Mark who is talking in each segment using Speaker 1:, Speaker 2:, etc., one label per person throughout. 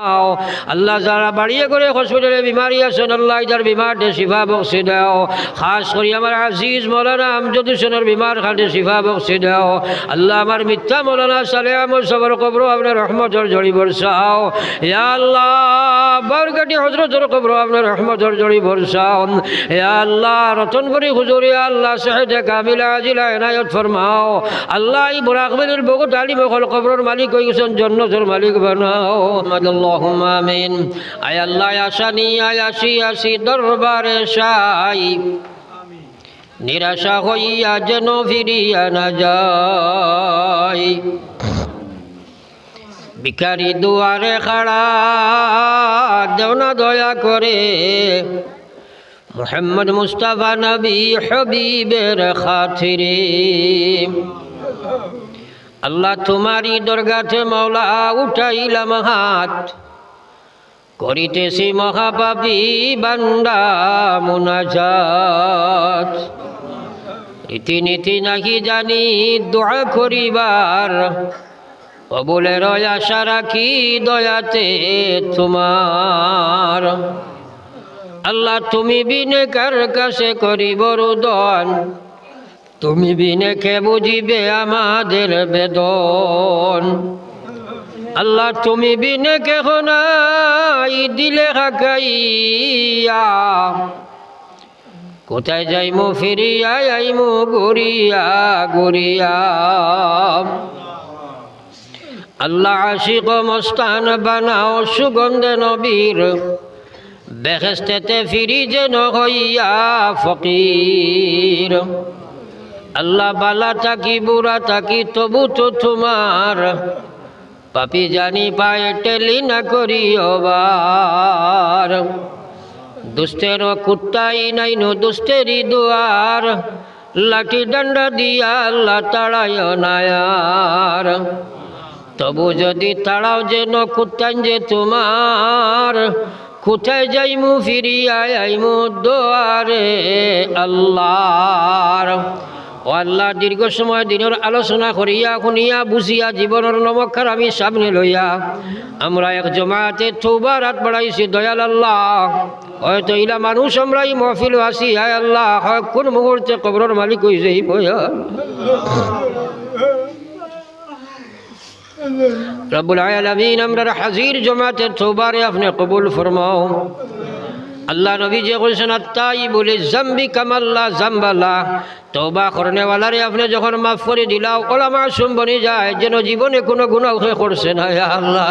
Speaker 1: আল্লাহ যারা বাড়িয়ে করে হসপিটালে বিমারি আছেন, আল্লাহ যার বিমার দে শিফা বক্সি দাও। খাস করি আমার আজিজ মৌলানা আমজদ হোসেনের বিমার খাটে শিফা বক্সি দাও। আল্লাহ আমার মিথ্যা মৌলানা সালে আমার সবর কবর আপনার রহমতর জড়ি বর্ষাও। আল্লাহ বরকাটি হজরতর কবর আপনার আল্লাহ রতনপুরি হুজুরি আল্লাহ সাহেদ কামিলা আজিলা এনায়ত ফরমাও। আল্লাহ, এই বুড়াকবেলের বহুত আলী মখল কবরের মালিক হয়ে গেছেন, জন্নতর মালিক বানাও। আল্লাহুম্মা আমিন। আয় আল্লাহ আসানি, আয় আসি আসি দরবারে সাই। নিরাশা হইয়া যেন ফিরিয়া না যায় ভিখারি দুয়ারে খাড়া, দেও না দয়া করে। মোহাম্মদ মুস্তাফা নবী হবিবের খাতিরে। আল্লাহ তোমারই দরগাতে মাওলা উঠাইলাম হাত। করিতেছি মহাপাপী বান্দা মুনাজাত। রীতিনীতি নাকি জানি, দোয়া করিবার। কবুলের আশা রাখি দয়াতে তোমার। আল্লাহ, তুমি বিনে কার কাছে করিব রুদন? তুমি বিনে কে বুঝিবে আমাদের বেদন? আল্লাহ, তুমি বিনে কে দিলে হাকাইয়া। কোথায় যাইমু ফিরিয়া, আইমু গড়িয়া গড়িয়া। আল্লাহ আশিক মস্তান বানাও সুগন্ধে নবীর বেহেস্তেতে ফিরি যেন হইয়া ফকির। আল্লাহ বালা তাকি বুড়া তাকি তবু তো তোমার পাপি জানি পায়ে, টেলি না করি দুষ্টের কুত্তাই নাই নো দুষ্টেরই দুয়ার, লাঠি ডান্ডা দিয়া আল্লাহ তাড়ায় নায়ার তবু যদি তাড়াও যেন কুত্তান যে তোমার, কোথায় যাইমু ফিরিয়া আইমু দোয়ারে আল্লাহর। ও আল্লাহ, দীর্ঘ সময় দিনের আলোচনা করিয়া শুনিয়া বুঝিয়া জীবনের নমক্ষার আমি সামনে লইয়া, আমরা এক জমাতে থৌবা রাত বাড়াইছি, দয়াল আল্লাহ। হয়তো ইলা মানুষ আমরা এই মহফিল আসি আয় আল্লাহ, হয়, কোন মুহূর্তে কবরের মালিক হয়ে যাই বয়া রব্বুল আলামিন, আমরা হাজির জমাতে থৌবারে আপনি কবুল ফরমাও। আল্লাহ নবী যে বলছেন আত্মাই বলে জাম্বি কামাল্লা জাম্বাল্লা তৌবা করনেওয়ালারে আপনি যখন মাফ করে দিলাও, ওলামা বনি যায়, যেন জীবনে কোনো গুণা করছে না আল্লাহ।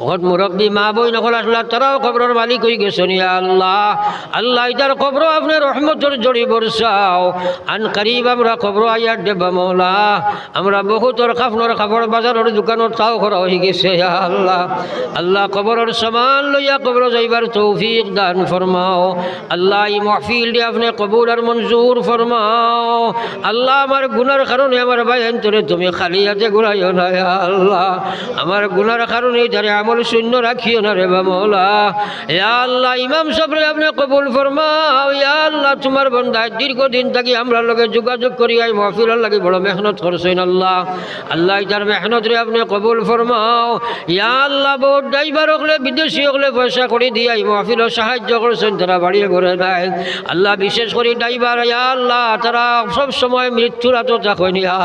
Speaker 1: বহুত মুরব্বী মা বই নকল আসলা তারাও খবরের মালিক হয়ে ইয়া আল্লাহ। আল্লাহ ইতার খবর আপনি রহমতর জড়ি বরসাও আন করিব আমরা খবর আইয়ার দেবা মৌলা। আমরা বহুতর খাফনর খাবার বাজারের দোকানের তাও করা হয়ে গেছে আল্লাহ। আল্লাহ খবরের সমান লইয়া খবর যাইবার তৌফিক দান ফরমাও আল্লাহ এই মহফিল দিয়ে আপনি কবুল আর মঞ্জুর ফরমাও আল্লাহ আমার গুনার কারণে আমার ভাই তুমি খালি হাতে ঘুরাইও না আল্লাহ। আমার গুনার কারণে যারে আমল শূন্য রাখিও না রে বা মৌলা। ইয়া আল্লাহ, ইমাম সাবরে আপনি কবুল ফরমাও। তোমার বন্ধায় দীর্ঘদিন থাকি আমরা লগে যোগাযোগ করি, আই মহফিলের লাগে বড় মেহনত করছেন আল্লাহ। আল্লাহ তার মেহনত রে আপনি কবুল ফরমাও। ইয়া আল্লাহ, বহুত ড্রাইভার হলে বিদেশি হলে পয়সা করে দিয়ে এই মহফিলও সাহায্য করছেন তারা বাড়িয়ে ঘরে দেয় আল্লাহ বিশেষ করে ড্রাইভার, ইয়া আল্লাহ, তারা সব সময় মৃত্যুর আত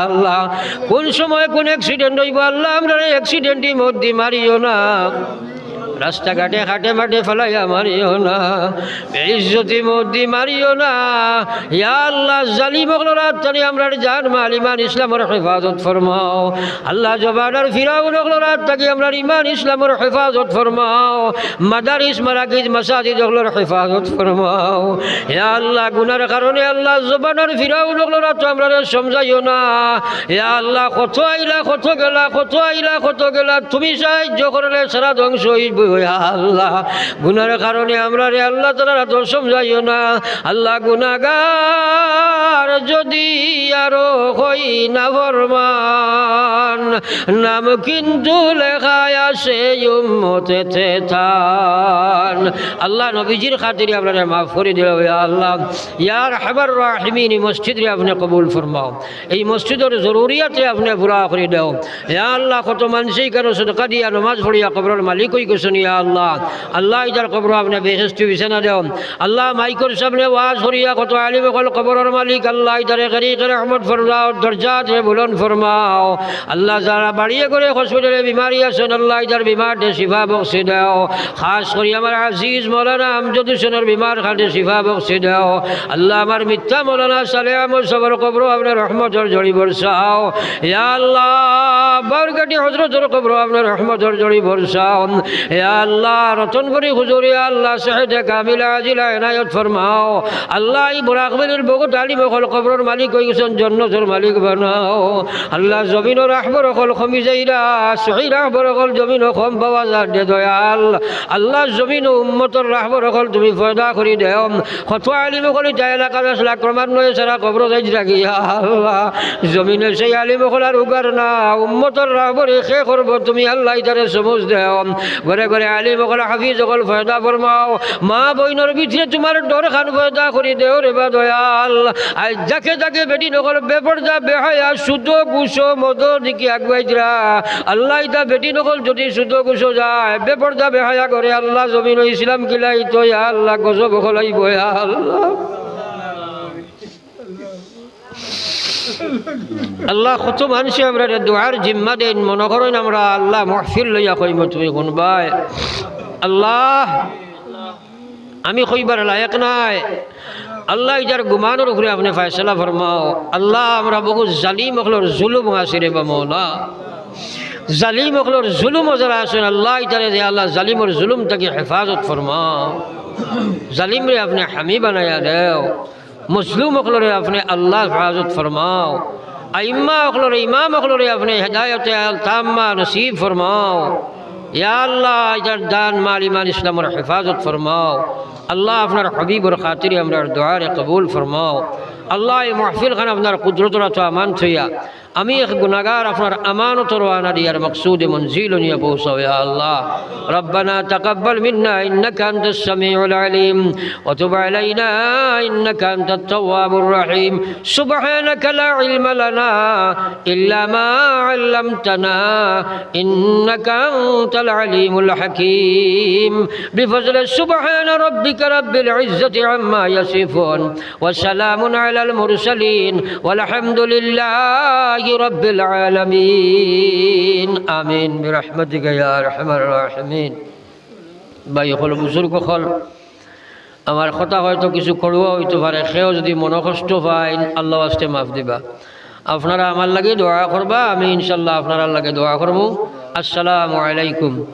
Speaker 1: আল্লাহ। কোন সময় কোন অ্যাক্সিডেন্ট হইব আল্লাহ, আমরা অ্যাক্সিডেন্টই মধ্যে মারিও না। পাক রাস্তাঘাটে ঘাটে মাঠে ফেলাইয়া মারিও না, বেইজ্জতি মধ্যে মারিও না। ইয়া আল্লাহ, জালিম রাত্তানি আমরা জান মাল ইমান ইসলামের হেফাজত ফরমাও। আল্লাহ জবানার ফিরাউন রাত্তাকি আমরা ইমান ইসলামের হেফাজত ফরমাও। মাদারিস, মারাকিজ, মাসাজিদ ওগুলোর হেফাজত ফরমাও। ইয়া আল্লাহ, গুনার কারণে আল্লাহ জবানার ফিরাউন রাত আমরা সমঝাইও না। ইয়া আল্লাহ, কত আইলা, কত গেলা, কত আইলা, কত গেলা, তুমি সাহায্য করলে সারা ধ্বংস হইব। আল্লাহ গুনার কারণে আমরা রে আল্লাহ তারা তো যাইও না। আল্লাহ গুনাগার যদি আরও হই না ফরমান, নাম কিন্তু লেখায় আসে উম্মতেতে থান আল্লাহ নবীজির খাতিরে আপনারা মাফ করে দিল আল্লাহ। ইয়ার হেবার রাহিমিন, এই মসজিদ রে আপনি কবুল ফরমাও। এই মসজিদের জরুরিয়াতে আপনি পুরা করে দাও। ইয়া আল্লাহ, কত মানুষই কেন সদকা দিয়া নমাজ পড়িয়া কবরের মালিক হই গেছেন, ইয়া আল্লাহ। আল্লাহ ইদার কবর আপনি বেহেস্তি বিছানা দেও। আল্লাহ, মাইকর সামনে ওয়াজ করিয়া কত আলিম কবরের মালিক, আল্লাহ ইদারে গরিক রহমত ফরমাও, দরজাত হে বুলন ফরমাও। আল্লাহ যারা বাড়িয়ে করে হসপিটালে বিমারি আছেন, আল্লাহ ইদার বিমার দে শিফা বক্সি দাও। খাস করি আমার আজিজ মৌলানা আমজদ হোসেনের বিমার খাটে শিফা বক্সি দাও। আল্লাহ আমার মিথ্যা মৌলানা সালে আমার সবর কবর আপনার রহমতর জড়ি বর্ষাও। ইয়া আল্লাহ বরগাটি হজরতর কবর আপনার রহমতর জড়ি বর্ষাও। ইয়া আল্লাহ রতনপুরি হুজুরি আল্লাহ, সাহেদে কামিলা আজিলা এনায়ত ফরমাও। আল্লাহ এই বোরাকবেলের বহুত আলিম অকল কবরের মালিক হয়ে গেছেন জন্নতর মালিক বানাও। আল্লাহ জমিনের রাখবর অকল কমি যাইরা সহি রাখবর অকল জমিন কম পাওয়া যায় দে দয়াল। আল্লাহ জমিন উম্মতর রাখবর অকল তুমি ফয়দা করি দেও। কত আলিম অকল যা এলাকার আসলে ক্রমান্বয়ে সারা কবর যাই রাখি আল্লাহ, জমিনে সেই আলিম অকল আর উগার না, উম্মতর রাখবর সে করব তুমি আল্লাহ ইতারে সমজ দেও। ঘরে ঘরে আলিম অকল হাফিজ অকল ফয়দা ফরমাও। মা বইনের ভিতরে তোমার ডর খান ফয়দা করি দেও রে বা দয়াল। আর যাকে যাকে বেটি নকল বেপরদা বেহায়া সুদ গুছো মদ দিকে আগুয়াইরা আল্লাহ ইতা বেটি নকল যদি সুদ গুছো যায় বেপরদা বেহায়া করে, আল্লাহ জমিন ইসলাম কিলাই তো আল্লাহ গজব খলাইব ইয়া আল্লাহ। আল্লাহ কত মানুষে আমরা দোয়ার জিম্মা দেন, মনে করেন আমরা আল্লাহ মহফিল লইয়া কইম তুমি কোনবাই আল্লাহ, আমি কইবার লায়ক নাই। আল্লাহ যার গুমানোর উপরে আপনি ফয়সলা ফরমাও, আল্লাহ আমরা বহু জালিম অকলোর জুলুম আছে রে বা মৌলা। জালিম অকলোর জুলুম যারা আছেন, আল্লাহ ইতারে যে আল্লাহ জালিমর জুলুম তাকে হেফাজত ফরমাও জালিম রে আপনি হামি বানাইয়া দেও মুসলুম অকলরে আপনি আল্লাহ হেফাজত ফরমাও আইম্মা অকলরে ইমাম অকলরে আপনি হেদায়ত তাম্মা নসিব ফরমাও আল্লাহ ইজার দান মাল ইমান ইসলামের হেফাজত ফরমাও। আল্লাহ আপনার হবিবর খাতিরে আমরা দোয়ারে কবুল ফরমাও। আল্লাহ এই মাহফিল খান আপনার কুদরতরা তো আমান থইয়া আমি এক গুনাগার আপনার আমানত রওয়ানা দিয়ার মকসুদ মঞ্জিল নিয়ে পৌঁছাও ইয়া আল্লাহ ربنا تقبل منا إنك أنت السميع العليم وتب علينا إنك أنت التواب الرحيم سبحانك لا علم لنا إلا ما علمتنا إنك أنت العليم الحكيم بفضل سبحان ربك رب العزة عما يصفون وسلام على المرسلين والحمد لله রব্বিল আলামিন। আমিন। বিরহমতিকা ইয়া আরহামার রাহিমিন। ভাই, হল বুজুর্গ হল। আমার কথা হয়তো কিছু করুয়া হইতে পারে, সেও যদি মনকষ্ট পায়, আল্লাহ আস্তে মাফ দিবা। আপনারা আমার লাগে দোয়া করবা, আমি ইনশাল্লাহ আপনারা লাগে দোয়া করব। আসসালামু আলাইকুম।